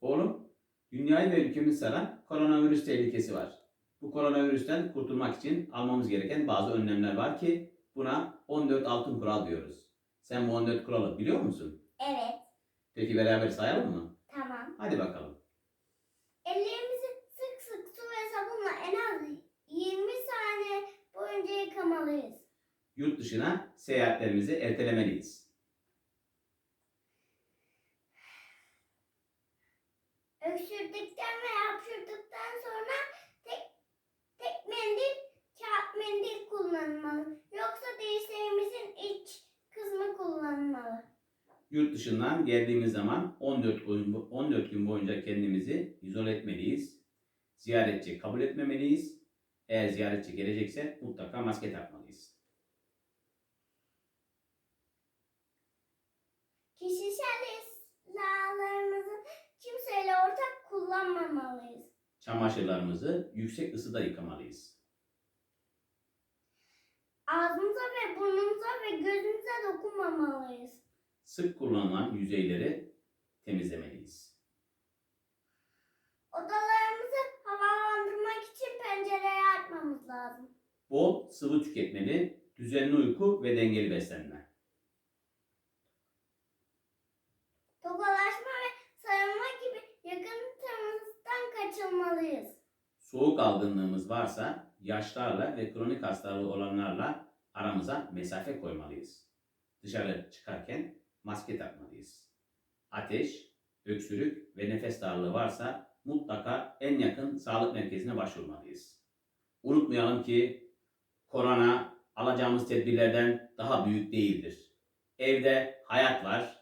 Oğlum, dünyayı ve ülkemizi saran koronavirüs tehlikesi var. Bu koronavirüsten kurtulmak için almamız gereken bazı önlemler var ki buna 14 altın kural diyoruz. Sen bu 14 kuralı biliyor musun? Evet. Peki beraber sayalım mı? Tamam. Hadi bakalım. Ellerimizi sık sık su ve sabunla en az 20 saniye boyunca yıkamalıyız. Yurt dışına seyahatlerimizi ertelemeliyiz. Öksürdükten ve hapşırdıktan sonra tek, tek mendil, kağıt mendil kullanılmalı. Yoksa dirseğimizin iç kısmı kullanılmalı. Yurt dışından geldiğimiz zaman 14 gün, 14 gün boyunca kendimizi izole etmeliyiz. Ziyaretçi kabul etmemeliyiz. Eğer ziyaretçi gelecekse mutlaka maske takmalıyız. Kişisel kimseyle ortak kullanmamalıyız. Çamaşırlarımızı yüksek ısıda yıkamalıyız. Ağzımıza ve burnumuza ve gözümüze dokunmamalıyız. Sık kullanılan yüzeyleri temizlemeliyiz. Odalarımızı havalandırmak için pencereyi açmamız lazım. Bol sıvı tüketmeli, düzenli uyku ve dengeli beslenme. Tokalaşma ve sarılma gibi yakın temastan kaçınmalıyız. Soğuk algınlığımız varsa yaşlarla ve kronik hastalığı olanlarla aramıza mesafe koymalıyız. Dışarı çıkarken maske takmalıyız. Ateş, öksürük ve nefes darlığı varsa mutlaka en yakın sağlık merkezine başvurmalıyız. Unutmayalım ki korona alacağımız tedbirlerden daha büyük değildir. Evde hayat var.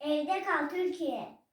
Evde kal Türkiye.